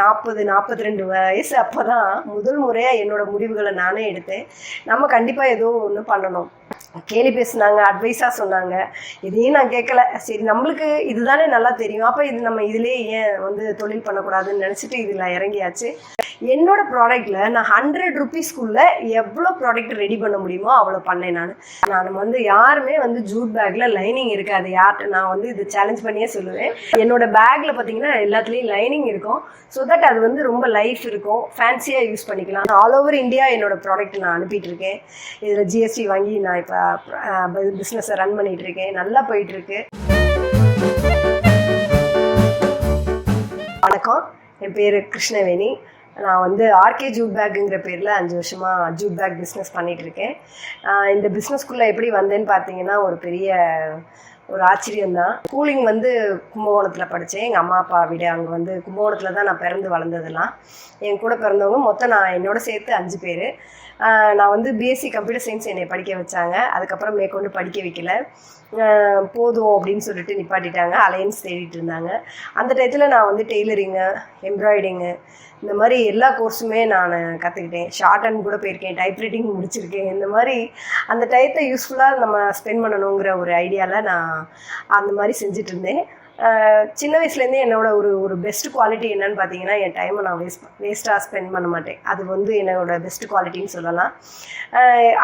நாற்பது நாற்பத்தி ரெண்டு வயசு அப்போ தான் முதல் முறையாக என்னோட முடிவுகளை நானே எடுத்தேன். நம்ம கண்டிப்பாக ஏதோ ஒன்று பண்ணணும். கேலி பேசுனாங்க அட்வைஸாக சொன்னாங்க. இதையும் நான் கேட்கல சரி நம்மளுக்கு இதுதானே நல்லா தெரியும். அப்போ இது நம்ம இதிலே ஏன் வந்து தொழில் பண்ணக்கூடாதுன்னு நினச்சிட்டு இதில் இறங்கியாச்சு. என்னோட ப்ராடக்ட்டில் நான் ஹண்ட்ரட் ருபீஸ்க்குள்ளே எவ்வளோ ப்ராடக்ட் ரெடி பண்ண முடியுமோ அவ்வளோ பண்ணேன் நான். நான் வந்து யாருமே வந்து ஜூட் பேக்கில் லைனிங் இருக்காது. யார்கிட்ட நான் வந்து இது சேலஞ்ச் பண்ணியே சொல்லுவேன். என்னோட பேக்கில் பார்த்தீங்கன்னா எல்லாத்துலேயும் லைனிங் இருக்கும். ஸோ தட் அது வந்து ரொம்ப லைஃப் இருக்கும். ஃபேன்சியாக யூஸ் பண்ணிக்கலாம். ஆல் ஓவர் இந்தியா என்னோட ப்ராடக்ட் நான் அனுப்பிட்டு இருக்கேன். இதில் ஜிஎஸ்டி வாங்கி நான் இப்போ பிஸ்னஸை ரன் பண்ணிட்டு இருக்கேன். நல்லா போயிட்டு இருக்கு. வணக்கம். என் பேர் கிருஷ்ணவேணி. நான் வந்து ஆர்கே ஜூட் பேக்குங்கிற பேரில் அஞ்சு வருஷமாக ஜூட் பேக் பிஸ்னஸ் பண்ணிகிட்ருக்கேன் இருக்கேன் இந்த பிஸ்னஸ்க்குள்ளே எப்படி வந்தேன்னு பார்த்தீங்கன்னா ஒரு பெரிய ஒரு ஆச்சரியம்தான். ஸ்கூலிங் வந்து கும்பகோணத்தில் படித்தேன் எங்கள் அம்மா அப்பா வீடு அங்கே வந்து கும்பகோணத்தில் தான் நான் பிறந்து வளர்ந்ததெல்லாம். என் கூட பிறந்தவங்க மொத்தம் நான் என்னோட சேர்த்து அஞ்சு பேர். நான் வந்து பிஎஸ்சி கம்ப்யூட்டர் சயின்ஸ் என்னை படிக்க வச்சாங்க. அதுக்கப்புறம் மேற்கொண்டு படிக்க வைக்கல. போதும் அப்படின்னு சொல்லிட்டு நிப்பாட்டிட்டாங்க. அலையன்ஸ் தேடிட்டு இருந்தாங்க. அந்த டயத்தில் நான் வந்து டெய்லரிங்கு எம்ப்ராய்டிங்கு இந்த மாதிரி எல்லா கோர்ஸுமே நான் கற்றுக்கிட்டேன் ஷார்ட் அண்ட் கூட போயிருக்கேன். டைப்ரைட்டிங் முடிச்சிருக்கேன். இந்த மாதிரி அந்த டயத்தை யூஸ்ஃபுல்லாக நம்ம ஸ்பெண்ட் பண்ணணுங்கிற ஒரு ஐடியாவில் நான் அந்த மாதிரி செஞ்சுட்டு இருந்தேன். சின்ன வயசுலேருந்தே என்னோட ஒரு ஒரு பெஸ்ட் குவாலிட்டி என்னன்னு பார்த்தீங்கன்னா என் டைமை நான் வேஸ்ட் வேஸ்ட்டாக ஸ்பெண்ட் பண்ண மாட்டேன். அது வந்து என்னோட பெஸ்ட் குவாலிட்டின்னு சொல்லலாம்.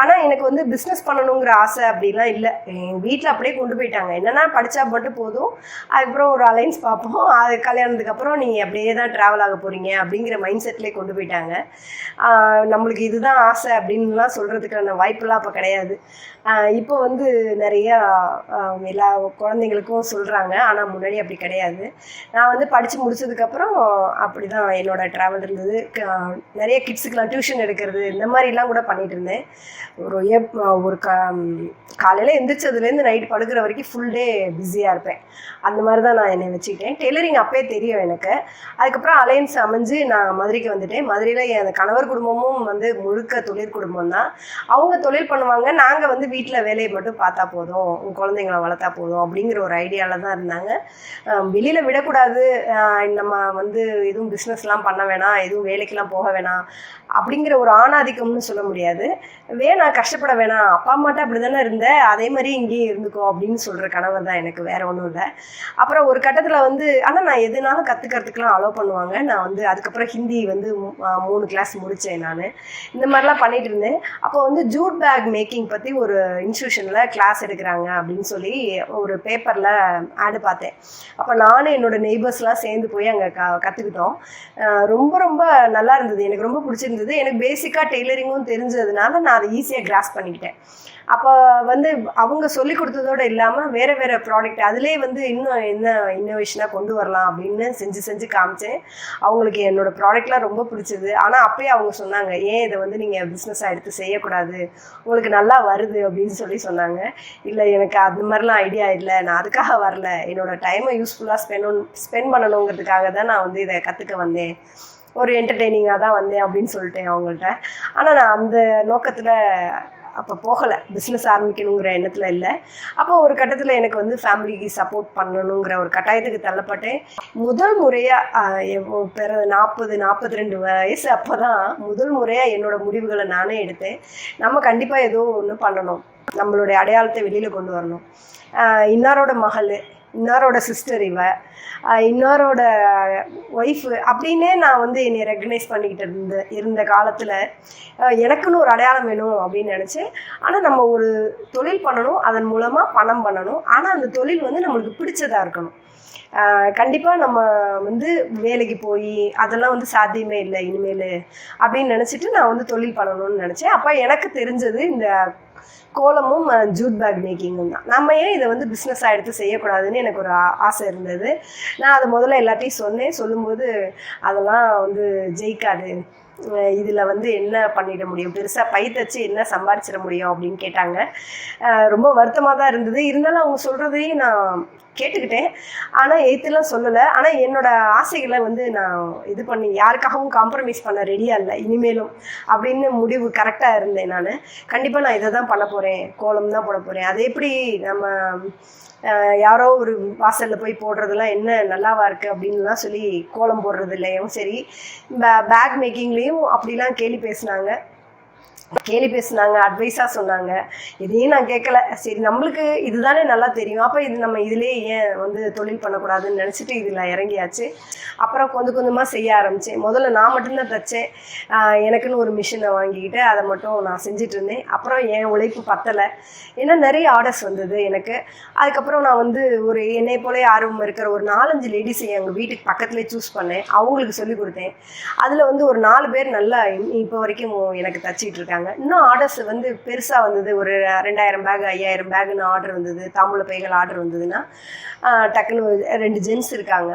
ஆனால் எனக்கு வந்து பிஸ்னஸ் பண்ணணுங்கிற ஆசை அப்படிலாம் இல்லை. எங்கள் வீட்டில் அப்படியே கொண்டு போயிட்டாங்க. என்னென்னா படித்தா மட்டும் போதும். அதுக்கப்புறம் ஒரு அலைன்ஸ் பார்ப்போம். அது கல்யாணத்துக்கு அப்புறம் நீங்கள் அப்படியே தான் ட்ராவல் ஆக போகிறீங்க அப்படிங்கிற மைண்ட் செட்லேயே கொண்டு போயிட்டாங்க. நம்மளுக்கு இதுதான் ஆசை அப்படின்லாம் சொல்கிறதுக்கான வாய்ப்பெல்லாம் அப்போ கிடையாது. இப்போ வந்து நிறையா எல்லா குழந்தைங்களுக்கும் சொல்கிறாங்க ஆனால் முன்னாடி அப்படி கிடையாது. நான் வந்து படித்து முடிச்சதுக்கப்புறம் அப்படி தான் என்னோட ட்ராவல் இருந்தது. க- நிறைய கிட்ஸுக்கெலாம் டியூஷன் எடுக்கிறது இந்த மாதிரிலாம் கூட பண்ணிட்டு இருந்தேன். ஒரு எப் ஒரு க காலையில் எந்திரிச்சதுலேருந்து நைட் படுக்கிற வரைக்கும் ஃபுல் டே பிஸியாக இருப்பேன். அந்த மாதிரி தான் நான் என்னை வச்சுக்கிட்டேன். டெய்லரிங் அப்பயே தெரியும் எனக்கு. அதுக்கப்புறம் அலையன்ஸ் அமைஞ்சு நான் மதுரைக்கு வந்துட்டேன். மதுரையில் என் கணவர் குடும்பமும் வந்து முழுக்க தொழில் குடும்பம் தான் அவங்க தொழில் பண்ணுவாங்க. நாங்கள் வந்து வீட்டில் வேலையை மட்டும் பார்த்தா போதும். குழந்தைங்களை குழந்தைங்கள வளர்த்தா போதும் அப்படிங்கிற ஒரு ஐடியாவில் தான் இருந்தாங்க. வெளியில் விடக்கூடாது. நம்ம வந்து எதுவும் பிஸ்னஸ்லாம் பண்ண வேணாம் எதுவும் வேலைக்கெல்லாம் போக வேணாம். அப்படிங்கிற ஒரு ஆணாதிக்கம்னு சொல்ல முடியாது. வேணாம் கஷ்டப்பட வேணாம் அப்பா அம்மாட்ட அப்படி தானே இருந்த? அதே மாதிரி இங்கேயும் இருந்துக்கோ அப்படின்னு சொல்கிற கணவர் தான் எனக்கு. வேற ஒன்றும் இல்லை. அப்புறம் ஒரு கட்டத்தில் வந்து ஆனால் நான் எதுனாலும் கற்றுக்கிறதுக்கெலாம் அலோவ் பண்ணுவாங்க. நான் வந்து அதுக்கப்புறம் ஹிந்தி வந்து மூணு கிளாஸ் முடித்தேன் நான். இந்த மாதிரிலாம் பண்ணிட்டு இருந்தேன். அப்போ வந்து ஜூட் பேக் மேக்கிங் பற்றி ஒரு இன்ஸ்டியூஷனில் கிளாஸ் எடுக்கிறாங்க அப்படின்னு சொல்லி ஒரு பேப்பரில் ஆடு பார்த்தேன். அப்போ நானும் என்னோட நெய்பர்ஸ்லாம் சேர்ந்து போய் அங்கே க கற்றுக்கிட்டோம் ரொம்ப ரொம்ப நல்லா இருந்தது. எனக்கு ரொம்ப பிடிச்சிருந்தது. எனக்கு பேசிக்காக டெய்லரிங்கும் தெரிஞ்சதுனால நான் அதை ஈஸியாக கிராஸ் பண்ணிக்கிட்டேன். அப்போ வந்து அவங்க சொல்லி கொடுத்ததோடு இல்லாமல் வேறு வேறு ப்ராடக்ட் அதிலே வந்து இன்னும் என்ன இன்னோவேஷனாக கொண்டு வரலாம் அப்படின்னு செஞ்சு செஞ்சு காமிச்சேன். அவங்களுக்கு என்னோட ப்ராடக்ட்லாம் ரொம்ப பிடிச்சது. ஆனால் அப்பயே அவங்க சொன்னாங்க ஏன் இதை வந்து நீங்கள் பிஸ்னஸாக எடுத்து செய்யக்கூடாது? உங்களுக்கு நல்லா வருது அப்படின்னு சொல்லி சொன்னாங்க. இல்லை எனக்கு அந்த மாதிரிலாம் ஐடியா இல்லை. நான் அதுக்காக வரல. என்னோடய டைமை யூஸ்ஃபுல்லாக ஸ்பெண்ட் ஸ்பெண்ட் பண்ணணுங்கிறதுக்காக தான் நான் வந்து இதை கற்றுக்க வந்தேன். ஒரு என்டர்டெய்னிங்காக தான் வந்தேன் அப்படின்னு சொல்லிட்டேன் அவங்கள்ட்ட. ஆனால் நான் அந்த நோக்கத்தில் அப்போ போகலை. பிஸ்னஸ் ஆரம்பிக்கணுங்கிற எண்ணத்தில் இல்லை. அப்போ ஒரு கட்டத்தில் எனக்கு வந்து ஃபேமிலிக்கு சப்போர்ட் பண்ணணுங்கிற ஒரு கட்டாயத்துக்கு தள்ளப்பட்டேன். முதல் முறையாக பிற நாற்பது நாற்பத்தி ரெண்டு வயசு அப்போ தான் முதல் முறையாக என்னோட முடிவுகளை நானே எடுத்தேன். நம்ம கண்டிப்பாக ஏதோ ஒன்று பண்ணணும். நம்மளுடைய அடையாளத்தை வெளியில் கொண்டு வரணும். இன்னாரோட மகள் இன்னாரோட சிஸ்டர் இவ. இன்னாரோட ஒய்ஃபு அப்படின்னே நான் வந்து என்னை ரெக்கக்னைஸ் பண்ணிக்கிட்டு இருந்த இருந்த காலத்தில் எனக்குன்னு ஒரு அடையாளம் வேணும் அப்படின்னு நினச்சேன் ஆனால் நம்ம ஒரு தொழில் பண்ணணும் அதன் மூலமாக பணம் பண்ணணும். ஆனால் அந்த தொழில் வந்து நம்மளுக்கு பிடிச்சதாக இருக்கணும். கண்டிப்பாக நம்ம வந்து வேலைக்கு போய் அதெல்லாம் வந்து சாத்தியமே இல்லை இனிமேல் அப்படின்னு நினச்சிட்டு நான் வந்து தொழில் பண்ணணும்னு நினச்சேன். அப்போ எனக்கு தெரிஞ்சது இந்த கோலமும் ஜூட் பேக் மேக்கிங்கும் தான். நம்ம ஏன் இதை வந்து பிஸ்னஸாக எடுத்து செய்யக்கூடாதுன்னு எனக்கு ஒரு ஆசை இருந்தது. நான் அதை முதல்ல எல்லாத்தையும் சொன்னேன். சொல்லும்போது அதெல்லாம் வந்து ஜெயிக்காது. இதில் வந்து என்ன பண்ணிட முடியும்? பெருசாக பை தச்சு என்ன சம்பாரிச்சிட முடியும்? அப்படின்னு கேட்டாங்க. ரொம்ப வருத்தமாக தான் இருந்தது. இருந்தாலும் அவங்க சொல்கிறதையும் நான் கேட்டுக்கிட்டேன். ஆனால் எய்த்துலாம் சொல்லலை. ஆனால் என்னோட ஆசைகளை வந்து நான் இது பண்ணி யாருக்காகவும் காம்ப்ரமைஸ் பண்ண ரெடியாக இல்லை. இனிமேலும் அப்படின்னு முடிவு கரெக்டாக இருந்தேன் நான். கண்டிப்பாக நான் இதை தான் பண்ண போகிறேன் கோலம் தான் போட போகிறேன் அது எப்படி நம்ம யாரோ ஒரு வாசலில் போய் போடுறதெல்லாம் என்ன நல்லாவா இருக்குது அப்படின்லாம் சொல்லி கோலம் போடுறது இல்லையும் சரி பேக் மேக்கிங்லேயும் அப்படிலாம் கேலி பேசுனாங்க. கேலி பேசுனாங்க அட்வைஸாக சொன்னாங்க. இதையும் நான் கேட்கல சரி நம்மளுக்கு இதுதானே நல்லா தெரியும். அப்போ இது நம்ம இதிலே ஏன் வந்து தொழில் பண்ணக்கூடாதுன்னு நினச்சிட்டு இதில் இறங்கியாச்சு. அப்புறம் கொஞ்சம் கொஞ்சமாக செய்ய ஆரம்பித்தேன் முதல்ல நான் மட்டும்தான் தைச்சேன். எனக்குன்னு ஒரு மிஷினை வாங்கிக்கிட்டு அதை மட்டும் நான் செஞ்சுட்டு இருந்தேன் அப்புறம் என் உழைப்பு பத்தலை. ஏன்னா நிறைய ஆர்டர்ஸ் வந்தது எனக்கு. அதுக்கப்புறம் நான் வந்து ஒரு என்னை போலே ஆர்வம் இருக்கிற ஒரு நாலஞ்சு லேடிஸ் எங்கள் வீட்டுக்கு பக்கத்துலேயே சூஸ் பண்ணேன். அவங்களுக்கு சொல்லிக் கொடுத்தேன். அதில் வந்து ஒரு நாலு பேர் நல்லா இப்போ வரைக்கும் எனக்கு தச்சிட்டு இருக்காங்க. இன்னும் ஆர்டர்ஸ் வந்து பெருசாக வந்தது. ஒரு ரெண்டாயிரம் பேக் ஐயாயிரம் பேக்னு ஆர்டர் வந்தது. தாம்பூல பைகள் ஆர்டர் வந்ததுன்னா டக்குன்னு ரெண்டு ஜென்ஸ் இருக்காங்க.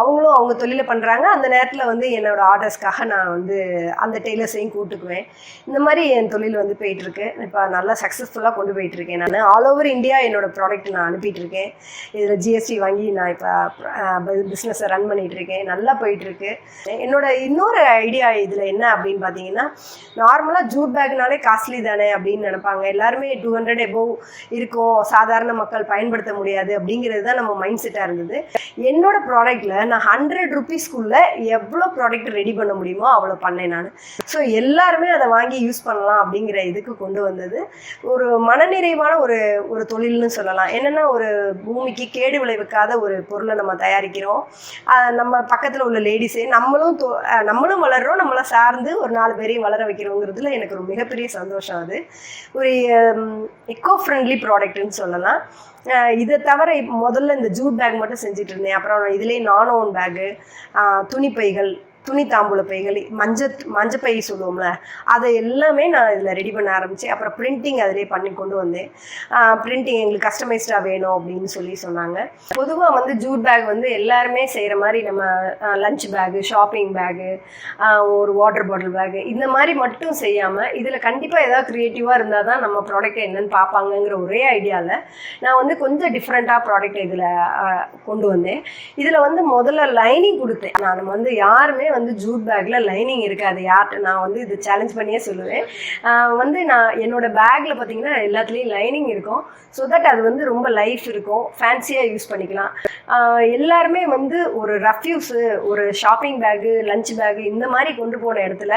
அவங்களும் அவங்க தொழிலை பண்ணுறாங்க அந்த நேரத்தில் வந்து என்னோட ஆர்டர்ஸ்க்காக நான் வந்து அந்த டெய்லர்ஸையும் கூட்டுக்குவேன். இந்த மாதிரி என் தொழில் வந்து போயிட்டுருக்கு. இப்போ நல்லா சக்ஸஸ்ஃபுல்லாக கொண்டு போயிட்டுருக்கேன் நான். ஆல் ஓவர் இந்தியா என்னோடய ப்ராடக்ட் நான் அனுப்பிட்டுருக்கேன். இதில் ஜிஎஸ்டி வாங்கி நான் இப்போ பிஸ்னஸை ரன் பண்ணிகிட்ருக்கேன் இருக்கேன் நல்லா போயிட்டுருக்கு. என்னோட இன்னொரு ஐடியா இதில் என்ன அப்படின்னு பார்த்தீங்கன்னா நார்மலாக ஜூட் பேக்னாலே காஸ்ட்லி தானே அப்படின்னு நினைப்பாங்க. எல்லாருமே டூ ஹண்ட்ரட் எபோவ் இருக்கும். சாதாரண மக்கள் பயன்படுத்த முடியாது அப்படிங்கிறது தான் நம்ம மைண்ட் செட்டாக இருந்தது. என்னோட ப்ராடக்ட்டில் நான் ஹண்ட்ரட் ருபீஸ்க்குள்ள எவ்வளோ ப்ராடக்ட் ரெடி பண்ண முடியுமோ அவ்வளோ பண்ணேன் நான். ஸோ எல்லாருமே அதை வாங்கி யூஸ் பண்ணலாம் அப்படிங்கிற இதுக்கு கொண்டு வந்தது. ஒரு மனநிறைவான ஒரு ஒரு தொழில்னு சொல்லலாம். என்னென்னா ஒரு பூமிக்கு கேடு விளைவிக்காத ஒரு பொருளை நம்ம தயாரிக்கிறோம். நம்ம பக்கத்தில் உள்ள லேடிஸே நம்மளும் தொ- நம்மளும் வளர்றோம். நம்மளை சார்ந்து ஒரு நாலு பேரையும் வளர வைக்கிறோங்கிறதுல எனக்கு ரொம்ப மிகப்பெரிய சந்தோஷம் அது. ஒரு எக்கோ ஃப்ரெண்ட்லி ப்ராடக்ட்னு சொல்லலாம். இதை தவிர முதல்ல இந்த ஜூட் பேக் மட்டும் செஞ்சுட்டு இருந்தேன். அப்புறம் இதுலேயே நான் ஓன் பேக்கு துணி தாம்பூல பைகள் மஞ்ச மஞ்சப்பை சொல்லுவோம்ல அதை எல்லாமே நான் இதில் ரெடி பண்ண ஆரம்பித்தேன் அப்புறம் பிரிண்டிங் அதிலே பண்ணி கொண்டு வந்தேன். பிரிண்டிங் எங்களுக்கு கஸ்டமைஸ்டாக வேணும் அப்படின்னு சொல்லி சொன்னாங்க. பொதுவாக வந்து ஜூட் பேக் வந்து எல்லாருமே செய்கிற மாதிரி நம்ம லஞ்ச் பேகு ஷாப்பிங் பேகு ஒரு வாட்டர் பாட்டில் பேகு இந்த மாதிரி மட்டும் செய்யாமல் இதில் கண்டிப்பாக ஏதாவது க்ரியேட்டிவாக இருந்தால் தான் நம்ம ப்ராடக்ட் என்னன்னு பார்ப்பாங்கங்கிற ஒரே ஐடியாவில் நான் வந்து கொஞ்சம் டிஃப்ரெண்ட்டாக ப்ராடக்ட் இதில் கொண்டு வந்தேன். இதில் வந்து முதல்ல லைனிங் கொடுத்தேன். நான் வந்து யாருமே வந்து ஜூட் பேக்கில் லைனிங் இருக்காது. யார்கிட்ட நான் வந்து இது சேலஞ்ச் பண்ணியே சொல்லுவேன். வந்து நான் என்னோட பேக்கில் பார்த்தீங்கன்னா எல்லாத்துலேயும் லைனிங் இருக்கும். ஸோ தட் அது வந்து ரொம்ப லைஃப் இருக்கும். ஃபேன்சியாக யூஸ் பண்ணிக்கலாம். எல்லாருமே வந்து ஒரு ரஃப்யூஸு ஒரு ஷாப்பிங் பேக்கு லஞ்ச் பேக்கு இந்த மாதிரி கொண்டு போன இடத்துல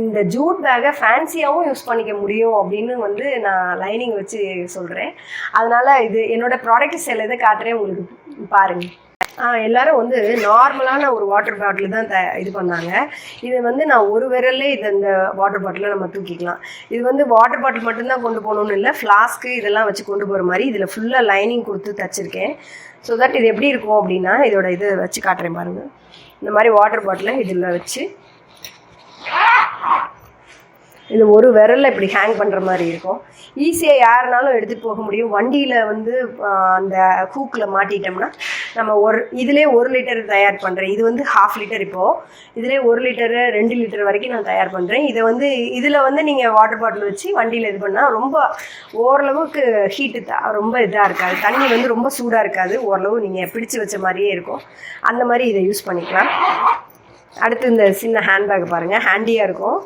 இந்த ஜூட் பேக்கை ஃபேன்சியாகவும் யூஸ் பண்ணிக்க முடியும் அப்படின்னு வந்து நான் லைனிங் வச்சு சொல்கிறேன் அதனால் இது என்னோட ப்ராடக்ட் சில இதை காட்டுறேன் உங்களுக்கு. பாருங்கள் எல்லாரும் வந்து நார்மலான ஒரு வாட்டர் பாட்டில் தான் த இது பண்ணாங்க. இது வந்து நான் ஒரு விரல்லே இது இந்த வாட்டர் பாட்டிலை நம்ம தூக்கிக்கலாம். இது வந்து வாட்டர் பாட்டில் மட்டும்தான் கொண்டு போகணும்னு இல்லை ஃப்ளாஸ்க்கு இதெல்லாம் வச்சு கொண்டு போகிற மாதிரி இதில் ஃபுல்லாக லைனிங் கொடுத்து தச்சிருக்கேன். ஸோ தட் இது எப்படி இருக்கும் அப்படின்னா இதோட இது வச்சு காட்டுறேன் பாருங்கள் இந்த மாதிரி வாட்டர் பாட்டிலை இதில் வச்சு இது ஒரு விரலில் இப்படி ஹேங் பண்ணுற மாதிரி இருக்கும். ஈஸியாக யாருனாலும் எடுத்துகிட்டு போக முடியும். வண்டியில் வந்து அந்த ஹூக்கில் மாட்டிட்டோம்னா நம்ம ஒரு இதிலே ஒரு லிட்டர் தயார் பண்ணுறேன் இது வந்து ஹாஃப் லிட்டர் இப்போது இதிலே ஒரு லிட்டரு ரெண்டு லிட்டர் வரைக்கும் நான் தயார் பண்ணுறேன் இதை வந்து இதில் வந்து நீங்கள் வாட்டர் பாட்டில் வச்சு வண்டியில் இது பண்ணால் ரொம்ப ஓரளவுக்கு ஹீட்டு த ரொம்ப இதாக இருக்காது. தண்ணி வந்து ரொம்ப சூடாக இருக்காது. ஓரளவு நீங்கள் பிடிச்சு வச்ச மாதிரியே இருக்கும். அந்த மாதிரி இதை யூஸ் பண்ணிக்கலாம். அடுத்து இந்த சின்ன ஹேண்ட்பேக் பாருங்கள் ஹேண்டியாக இருக்கும்.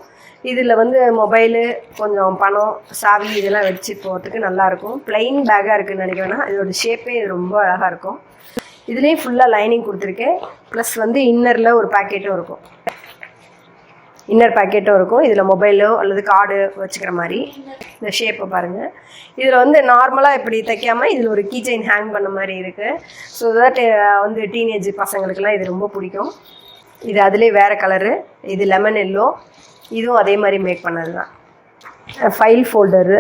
இதில் வந்து மொபைலு கொஞ்சம் பணம் சாவி இதெல்லாம் வச்சு போகிறதுக்கு நல்லாயிருக்கும் பிளெயின் பேக்காக இருக்குதுன்னு நினைக்கிறேன்னா இதோட ஷேப்பே ரொம்ப அழகாக இருக்கும். இதுலேயும் ஃபுல்லாக லைனிங் கொடுத்துருக்கேன். ப்ளஸ் வந்து இன்னரில் ஒரு பேக்கெட்டும் இருக்கும். இன்னர் பேக்கெட்டும் இருக்கும். இதில் மொபைலோ அல்லது கார்டு வச்சுக்கிற மாதிரி. இந்த ஷேப்பை பாருங்கள் இதில் வந்து நார்மலாக இப்படி தைக்காமல் இதில் ஒரு கீ செயின் ஹேங் பண்ண மாதிரி இருக்குது ஸோ தட் வந்து டீனேஜ் பசங்களுக்கெல்லாம் இது ரொம்ப பிடிக்கும். இது அதிலே வேறு கலரு இது லெமன் எல்லோ இதுவும் அதே மாதிரி மேக் பண்ணது தான் ஃபைல் ஃபோல்டரு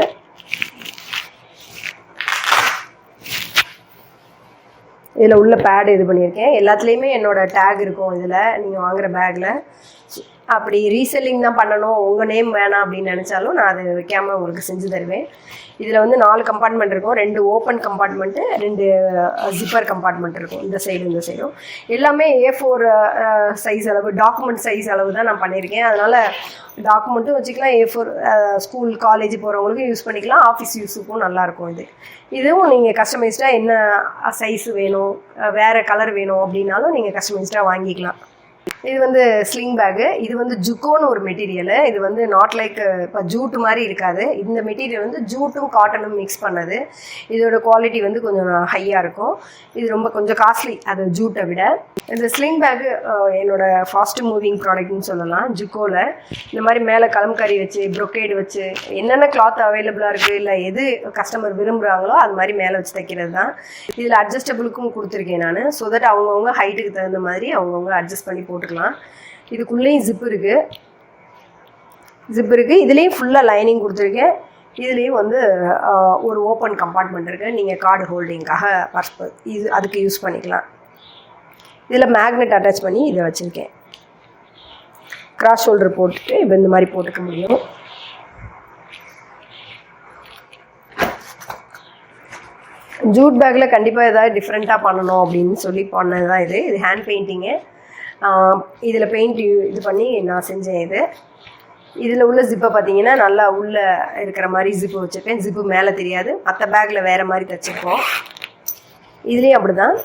இதில் உள்ள பேடு இது பண்ணியிருக்கேன். எல்லாத்துலேயுமே என்னோட டேக் இருக்கும் இதில். நீங்கள் வாங்குகிற பேக்கில் அப்படி ரீசெல்லிங் தான் பண்ணணும் உங்கள் நேம் வேணாம் அப்படின்னு நினச்சாலும் நான் அதை வைக்காமல் உங்களுக்கு செஞ்சு தருவேன். இதில் வந்து நாலு கம்பார்ட்மெண்ட் இருக்கும். ரெண்டு ஓப்பன் கம்பார்ட்மெண்ட்டு ரெண்டு ஜிப்பர் கம்பார்ட்மெண்ட் இருக்கும். இந்த சைடு இந்த சைடும் எல்லாமே ஏ ஃபோர் சைஸ் அளவு டாக்குமெண்ட் சைஸ் அளவு தான் நான் பண்ணியிருக்கேன். அதனால் டாக்குமெண்ட்டும் வச்சுக்கலாம். ஏ ஃபோர் ஸ்கூல் காலேஜ் போகிறவங்களுக்கும் யூஸ் பண்ணிக்கலாம். ஆஃபீஸ் யூஸுக்கும் நல்லாயிருக்கும் இது. இதுவும் நீங்கள் கஸ்டமைஸ்டாக என்ன சைஸ் வேணும் வேறு கலர் வேணும் அப்படின்னாலும் நீங்கள் கஸ்டமைஸ்டாக வாங்கிக்கலாம். இது வந்து ஸ்லிங் பேக்கு இது வந்து ஜுக்கோன்னு ஒரு மெட்டீரியலு இது வந்து நாட் லைக் இப்போ ஜூட்டு மாதிரி இருக்காது. இந்த மெட்டீரியல் வந்து ஜூட்டும் காட்டனும் மிக்ஸ் பண்ணது. இதோட குவாலிட்டி வந்து கொஞ்சம் ஹையாக இருக்கும். இது ரொம்ப கொஞ்சம் காஸ்ட்லி அது ஜூட்டை விட. இந்த ஸ்லிங் பேக்கு என்னோட ஃபாஸ்ட் மூவிங் ப்ராடக்ட்னு சொல்லலாம் ஜுக்கோவில் இந்த மாதிரி மேலே கலம்கறி வச்சு ப்ரொக்கேடு வச்சு என்னென்ன கிளாத் அவைலபிளாக இருக்குது இல்லை எது கஸ்டமர் விரும்புகிறாங்களோ அது மாதிரி மேலே வச்சு தைக்கிறது தான். இதில் அட்ஜஸ்டபிளுக்கும் கொடுத்துருக்கேன் நான். ஸோ தட் அவங்கவுங்க ஹைட்டுக்கு தகுந்த மாதிரி அவங்கவுங்க அட்ஜஸ்ட் பண்ணி போட்டுக்கலாம். இதுக்குள்ளேயும் ஜிப் இருக்குது ஜிப் இருக்குது இதுலேயும் ஃபுல்லாக லைனிங் கொடுத்துருக்கேன். இதுலேயும் வந்து ஒரு ஓப்பன் கம்பார்ட்மெண்ட் இருக்குது நீங்கள் கார்டு ஹோல்டிங்காக பர்ஸ் இது அதுக்கு யூஸ் பண்ணிக்கலாம். இதில் மேக்னெட் அட்டாச் பண்ணி இதை வச்சுருக்கேன். கிராஸ் ஷோல்டர் போட்டுட்டு இப்போ இந்த மாதிரி போட்டுக்க முடியும். ஜூட் பேக்கில் கண்டிப்பாக ஏதாவது டிஃப்ரெண்ட்டாக பண்ணணும் அப்படின்னு சொல்லி பண்ணது தான் இது இது ஹேண்ட் பெயிண்டிங்கு இதில் பெயிண்ட் இது பண்ணி நான் செஞ்சேன் இது. இதில் உள்ள ஜிப்பை பார்த்தீங்கன்னா நல்லா உள்ளே இருக்கிற மாதிரி ஜிப்பு வச்சுருப்பேன் ஜிப்பு மேலே தெரியாது. மற்ற பேக்கில் வேறு மாதிரி தைச்சிருப்போம் இதுலேயும் அப்படி தான்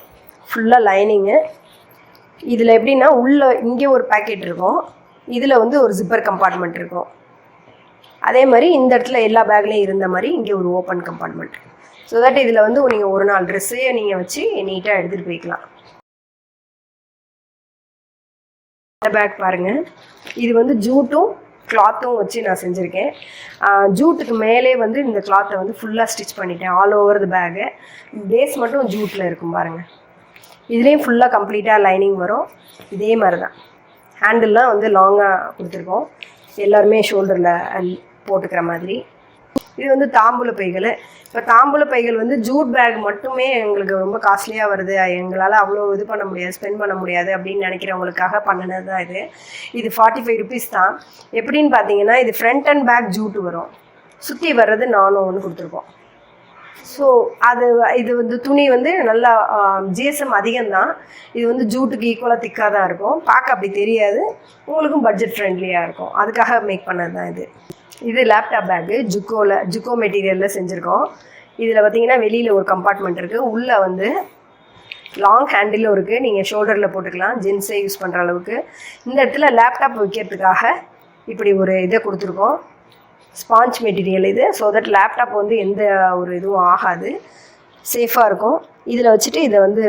ஃபுல்லாக லைனிங்கு இதில் எப்படின்னா உள்ளே இங்கே ஒரு பேக்கெட் இருக்கும். இதில் வந்து ஒரு ஜிப்பர் கம்பார்ட்மெண்ட் இருக்கும். அதே மாதிரி இந்த இடத்துல எல்லா பேக்லேயும் இருந்த மாதிரி இங்கே ஒரு ஓப்பன் கம்பார்ட்மெண்ட் ஸோ தட் இதில் வந்து நீங்கள் ஒரு நாள் ட்ரெஸ்ஸே நீங்கள் வச்சு நீட்டாக எடுத்துகிட்டு போய்க்கலாம். இந்த பேக் பாருங்கள் இது வந்து ஜூட்டும் கிளாத்தும் வச்சு நான் செஞ்சுருக்கேன். ஜூட்டுக்கு மேலே வந்து இந்த கிளாத்தை வந்து ஃபுல்லாக ஸ்டிச் பண்ணிட்டேன். All over the bag base மட்டும் ஜூட்டில் இருக்கும் பாருங்கள் இதுலேயும் ஃபுல்லாக கம்ப்ளீட்டாக லைனிங் வரும். இதே மாதிரி தான் ஹேண்டில்லாம் வந்து லாங்காக கொடுத்துருக்கோம். எல்லாருமே ஷோல்டரில் போட்டுக்கிற மாதிரி. இது வந்து தாம்பூல பைகள். இப்போ தாம்பூல பைகள் வந்து ஜூட் பேக் மட்டுமே எங்களுக்கு ரொம்ப காஸ்ட்லியாக வருது. எங்களால் அவ்வளோ இது பண்ண முடியாது ஸ்பெண்ட் பண்ண முடியாது அப்படின்னு நினைக்கிறவங்களுக்காக பண்ணினது தான் இது. இது ஃபார்ட்டி ஃபைவ் ருபீஸ் தான். எப்படின்னு பார்த்தீங்கன்னா இது ஃப்ரண்ட் அண்ட் பேக் ஜூட் வரும். சுற்றி வர்றது நானும் ஒன்று கொடுத்துருக்கோம். ஸோ அது இது வந்து துணி வந்து நல்லா ஜிஎஸ்எம் அதிகம்தான். இது வந்து ஜூட்டுக்கு ஈக்குவலாக திக்காக தான் இருக்கும். பார்க்க அப்படி தெரியாது. உங்களுக்கும் பட்ஜெட் ஃப்ரெண்ட்லியாக இருக்கும். அதுக்காக மேக் பண்ணது தான் இது. இது லேப்டாப் பேக்கு ஜுக்கோவில் ஜுக்கோ மெட்டீரியலில் செஞ்சுருக்கோம். இதில் பார்த்தீங்கன்னா வெளியில் ஒரு கம்பார்ட்மெண்ட் இருக்குது உள்ளே வந்து லாங் ஹேண்டிலும் இருக்குது நீங்கள் ஷோல்டரில் போட்டுக்கலாம். ஜென்ஸே யூஸ் பண்ணுற அளவுக்கு. இந்த இடத்துல லேப்டாப் வைக்கிறதுக்காக இப்படி ஒரு இதை கொடுத்துருக்கோம். ஸ்பாஞ்ச் மெட்டீரியல் இது. ஸோ தட் லேப்டாப் வந்து எந்த ஒரு இதுவும் ஆகாது. சேஃபாக இருக்கும். இதில் வச்சுட்டு இதை வந்து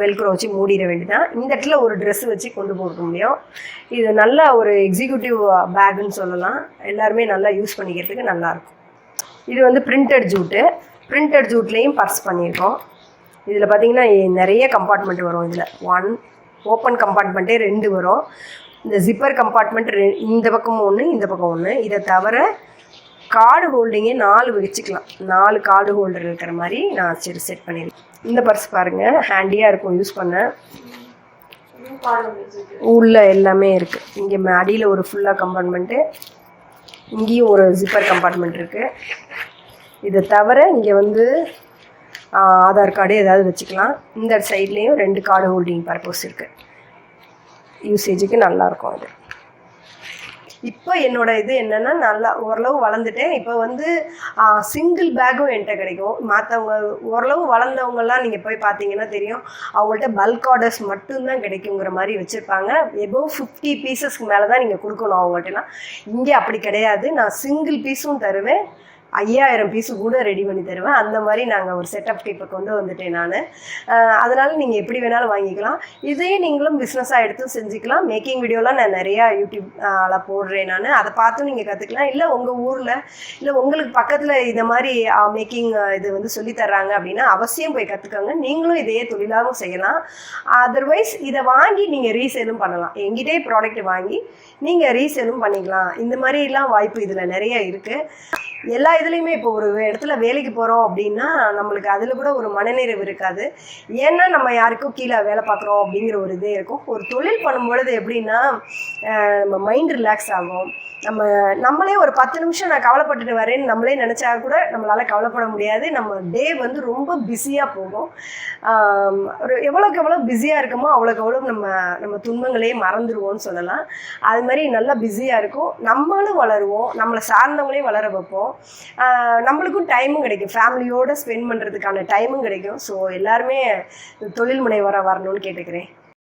வெல்க்ரோ வச்சு மூடிட வேண்டியதான் இந்த இடத்துல ஒரு ட்ரெஸ் வச்சு கொண்டு போக முடியும். இது நல்ல ஒரு எக்ஸிக்யூட்டிவ் பேக்குன்னு சொல்லலாம். எல்லாருமே நல்லா யூஸ் பண்ணிக்கிறதுக்கு நல்லாயிருக்கும் இது வந்து பிரிண்டட் ஜூட்டு பிரிண்டட் ஜூட்லேயும் பர்ஸ் பண்ணியிருக்கோம். இதில் பார்த்தீங்கன்னா நிறைய கம்பார்ட்மெண்ட் வரும் இதில். ஒன் ஓப்பன் கம்பார்ட்மெண்ட்டே ரெண்டு வரும். இந்த ஜிப்பர் கம்பார்ட்மெண்ட் ரெ இந்த பக்கமும் ஒன்று இந்த பக்கம் ஒன்று இதை தவிர கார்டு ஹோல்டிங்கே நாலு வச்சுக்கலாம். நாலு கார்டு ஹோல்டர் இருக்கிற மாதிரி நான் சரி செட் பண்ணியிருக்கேன் இந்த பர்ஸ் பாருங்கள் ஹேண்டியாக இருக்கும் யூஸ் பண்ண. உள்ள எல்லாமே இருக்குது இங்கே அடியில் ஒரு ஃபுல்லாக கம்பார்ட்மெண்ட்டு இங்கேயும் ஒரு ஜிப்பர் கம்பார்ட்மெண்ட் இருக்குது இதை தவிர இங்கே வந்து ஆதார் கார்டு ஏதாவது வச்சுக்கலாம். இந்த சைட்லேயும் ரெண்டு கார்டு ஹோல்டிங் பர்பஸ் இருக்குது யூசேஜுக்கு நல்லாயிருக்கும் அது. இப்போ என்னோட இது என்னன்னா நல்லா ஓரளவு வளர்ந்துட்டேன். இப்போ வந்து சிங்கிள் பேக்கும் என்கிட்ட கிடைக்கும். மற்றவங்க ஓரளவு வளர்ந்தவங்கலாம் நீங்கள் போய் பார்த்தீங்கன்னா தெரியும். அவங்கள்ட்ட பல்க் ஆர்டர்ஸ் மட்டும்தான் கிடைக்குங்கிற மாதிரி வச்சுருப்பாங்க. எபோவ் ஃபிஃப்டி பீசஸ்க்கு மேலே தான் நீங்கள் கொடுக்கணும் அவங்கள்ட்டலாம். இங்கே அப்படி கிடையாது. நான் சிங்கிள் பீஸும் தருவேன். ஐயாயிரம் பீஸு கூட ரெடி பண்ணி தருவேன். அந்த மாதிரி நாங்கள் ஒரு செட்டப் இப்போ கொண்டு வந்துட்டேன் நான். அதனால் நீங்கள் எப்படி வேணாலும் வாங்கிக்கலாம். இதையே நீங்களும் பிஸ்னஸாக எடுத்து செஞ்சுக்கலாம். மேக்கிங் வீடியோலாம் நான் நிறையா யூடியூப்ல போடுறேன் நான். அதை பார்த்தும் நீங்கள் கற்றுக்கலாம் இல்லை உங்கள் ஊரில் இல்லை உங்களுக்கு பக்கத்தில் இந்த மாதிரி மேக்கிங் இது வந்து சொல்லித் தர்றாங்க அப்படின்னா அவசியம் போய் கற்றுக்கோங்க நீங்களும் இதையே தொழிலாகவும் செய்யலாம். அதர்வைஸ் இதை வாங்கி நீங்கள் ரீசேலும் பண்ணலாம். எங்கிட்டே ப்ராடக்ட் வாங்கி நீங்கள் ரீசேலும் பண்ணிக்கலாம். இந்த மாதிரிலாம் வாய்ப்பு இதில் நிறைய இருக்குது எல்லா இதுலேயுமே இப்போ ஒரு இடத்துல வேலைக்கு போகிறோம் அப்படின்னா நம்மளுக்கு அதில் கூட ஒரு மனநிறைவு இருக்காது. ஏன்னா நம்ம யாருக்கும் கீழே வேலை பார்க்குறோம் அப்படிங்கிற ஒரு இதே இருக்கும். ஒரு தொழில் பண்ணும்பொழுது எப்படின்னா நம்ம மைண்ட் ரிலாக்ஸ் ஆகும். நம்ம நம்மளே ஒரு பத்து நிமிஷம் நான் கவலைப்பட்டுட்டு வரேன்னு நம்மளே நினச்சா கூட நம்மளால் கவலைப்பட முடியாது. நம்ம டே வந்து ரொம்ப பிஸியாக போகும். ஒரு எவ்வளோக்கு எவ்வளோ பிஸியாக இருக்கோமோ அவ்வளோக்கு எவ்வளோ நம்ம நம்ம துன்பங்களே மறந்துடுவோம்னு சொல்லலாம். அது மாதிரி நல்லா பிஸியாக இருக்கும். நம்மளும் வளருவோம். நம்மளை சார்ந்தவங்களையும் வளர வைப்போம். நம்மளுக்கும் டைமும் கிடைக்கும். ஃபேமிலியோடு ஸ்பெண்ட் பண்ணுறதுக்கான டைமும் கிடைக்கும். ஸோ எல்லாருமே தொழில் முனைவராக வரணும்னு கேட்டுக்கிறேன்.